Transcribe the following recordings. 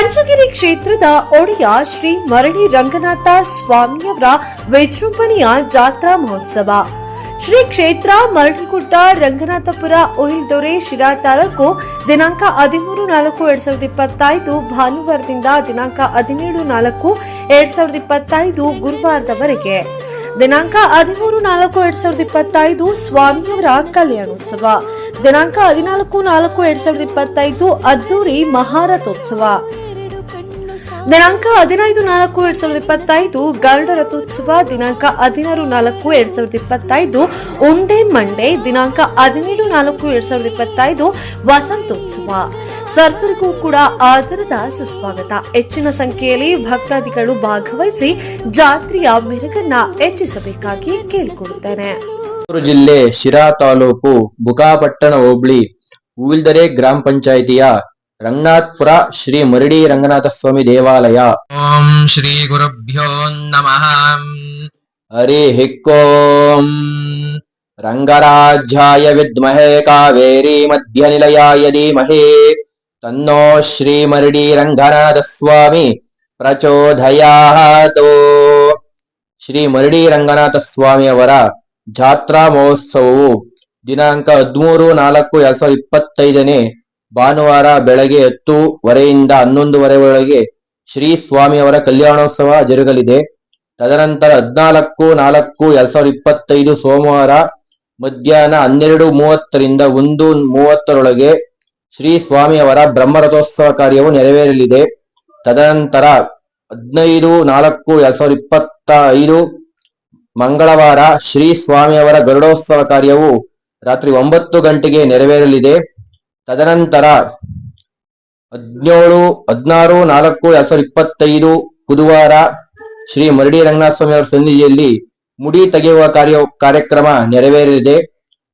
ಪಂಚಗಿರಿ ಕ್ಷೇತ್ರದ ಒಡೆಯ ಶ್ರೀ ಮರಳಿ ರಂಗನಾಥ ಸ್ವಾಮಿಯವರ ವಿಜೃಂಭಣೆಯ ಜಾತ್ರಾ ಮಹೋತ್ಸವ. ಶ್ರೀ ಕ್ಷೇತ್ರ ಮರಳಿಗುಡ್ಡ ರಂಗನಾಥಪುರ ಉಯಿಲ್ದೊರೆ ಶಿರಾ ತಾಲೂಕು ದಿನಾಂಕ ಹದಿಮೂರು ನಾಲ್ಕು ಎರಡ್ ಸಾವಿರದ ಇಪ್ಪತ್ತೈದು ಭಾನುವಾರದಿಂದ ದಿನಾಂಕ ಹದಿನೇಳು ನಾಲ್ಕು ಎರಡ್ ಸಾವಿರದ ಇಪ್ಪತ್ತೈದು ಗುರುವಾರದವರೆಗೆ. ದಿನಾಂಕ ಹದಿಮೂರು ನಾಲ್ಕು ಎರಡ್ ಸಾವಿರದ ಇಪ್ಪತ್ತೈದು ಸ್ವಾಮಿಯವರ ಕಲ್ಯಾಣೋತ್ಸವ. ದಿನಾಂಕ ಹದಿನಾಲ್ಕು ನಾಲ್ಕು ಎರಡ್ ಸಾವಿರದ ಇಪ್ಪತ್ತೈದು ಅದ್ದೂರಿ ಮಹಾರಥೋತ್ಸವ. ದಿನಾಂಕ ಹದಿನೈದು ನಾಲ್ಕು ಎರಡ್ ಸಾವಿರದ ಇಪ್ಪತ್ತೈದು, ಗರುಡ ರಥೋತ್ಸವ ದಿನಾಂಕ ಹದಿನಾರು ನಾಲ್ಕು ಎರಡ್ ಸಾವಿರದ ಇಪ್ಪತ್ತೈದು, ಉಂಡೆ ಮಂಡೆ ದಿನಾಂಕ ಹದಿನೇಳು ನಾಲ್ಕು ಎರಡ್ ಸಾವಿರದ ಇಪ್ಪತ್ತೈದು, ವಸಂತೋತ್ಸವ. ಸರ್ವರಿಗೂ ಕೂಡ ಆದರದ ಸುಸ್ವಾಗತ. ಹೆಚ್ಚಿನ ಸಂಖ್ಯೆಯಲ್ಲಿ ಭಕ್ತಾದಿಗಳು ಭಾಗವಹಿಸಿ ಜಾತ್ರೆಯ ಮೆರುಗನ್ನ ಹೆಚ್ಚಿಸಬೇಕಾಗಿ ಕೇಳಿಕೊಡುತ್ತೇನೆ ಜಿಲ್ಲೆ ಶಿರಾ ತಾಲೂಕು ಬುಕಾಪಟ್ಟಣ ಹೋಬಳಿ, ಹೂವಿಲ್ದರೆ ಗ್ರಾಮ ಪಂಚಾಯಿತಿಯ ರಂಗನಾಥ್ಪುರ ಶ್ರೀ ಮರಡಿ ರಂಗನಾಥ ಸ್ವಾಮಿ ದೇವಾಲಯ ಓಂ ಶ್ರೀ ಗುರುಭ್ಯೋ ನಮಃ ಹರಿ ಹಿಕ್ಕೋಂ ರಂಗರಾಜ್ಯಾಯ ವಿದ್ಮಹೇ ಕಾವೇರಿ ಮಧ್ಯ ನಿಲಯಾಯ ಧೀಮಹಿ ತನ್ನೋ ಶ್ರೀ ಮರಡಿ ರಂಗನಾಥ ಸ್ವಾಮಿ ಪ್ರಚೋದಯಾತು ಶ್ರೀ ಮರಡಿ ರಂಗನಾಥ ಸ್ವಾಮಿಯವರ ಜಾತ್ರಾ ಮಹೋತ್ಸವವು ದಿನಾಂಕ ಹದಿಮೂರು ನಾಲ್ಕು ಎರಡ್ ಸಾವಿರದ ಇಪ್ಪತ್ತೈದನೇ ಭಾನುವಾರ ಬೆಳಗ್ಗೆ ಹತ್ತುವರೆಯಿಂದ ಹನ್ನೊಂದುವರೆ ಒಳಗೆ ಶ್ರೀ ಸ್ವಾಮಿಯವರ ಕಲ್ಯಾಣೋತ್ಸವ ಜರುಗಲಿದೆ. ತದನಂತರ ಹದಿನಾಲ್ಕು, ನಾಲ್ಕು, ಎರಡ್ ಸಾವಿರದ ಇಪ್ಪತ್ತೈದು ಸೋಮವಾರ ಮಧ್ಯಾಹ್ನ ಹನ್ನೆರಡು ಮೂವತ್ತರಿಂದ ಒಂದು ಮೂವತ್ತರೊಳಗೆ ಶ್ರೀ ಸ್ವಾಮಿಯವರ ಬ್ರಹ್ಮರಥೋತ್ಸವ ಕಾರ್ಯವು ನೆರವೇರಲಿದೆ. ತದನಂತರ ಹದಿನೈದು, ನಾಲ್ಕು, ಎರಡ್ ಸಾವಿರದ ಇಪ್ಪತ್ತ ಐದು ಮಂಗಳವಾರ ಶ್ರೀ ಸ್ವಾಮಿಯವರ ಗರುಡೋತ್ಸವ ಕಾರ್ಯವು ರಾತ್ರಿ ಒಂಬತ್ತು ಗಂಟೆಗೆ ನೆರವೇರಲಿದೆ. ತದನಂತರ ಹದಿನೇಳು, ಹದಿನಾರು, ನಾಲ್ಕು, ಎರಡ್ ಸಾವಿರದ ಇಪ್ಪತ್ತೈದು ಬುಧವಾರ ಶ್ರೀ ಮರಡಿ ರಂಗನಾಥ ಸ್ವಾಮಿ ಅವರ ಸನ್ನಿಧಿಯಲ್ಲಿ ಮುಡಿ ತೆಗೆಯುವ ಕಾರ್ಯ, ಕಾರ್ಯಕ್ರಮ ನೆರವೇರಲಿದೆ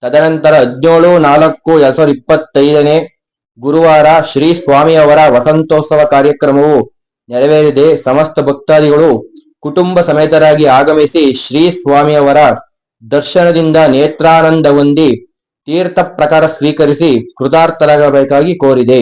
ತದನಂತರ ಹದಿನೇಳು, ನಾಲ್ಕು, ಎರಡ್ ಸಾವಿರದ ಇಪ್ಪತ್ತೈದನೇ ಗುರುವಾರ ಶ್ರೀ ಸ್ವಾಮಿಯವರ ವಸಂತೋತ್ಸವ ಕಾರ್ಯಕ್ರಮವು ನೆರವೇರಿದೆ. ಸಮಸ್ತ ಭಕ್ತಾದಿಗಳು ಕುಟುಂಬ ಸಮೇತರಾಗಿ ಆಗಮಿಸಿ ಶ್ರೀ ಸ್ವಾಮಿಯವರ ದರ್ಶನದಿಂದ ನೇತ್ರಾನಂದ ಹೊಂದಿ ತೀರ್ಥ ಪ್ರಕಾರ ಸ್ವೀಕರಿಸಿ ಕೃತಾರ್ಥರಾಗಬೇಕಾಗಿ ಕೋರಿದೆ.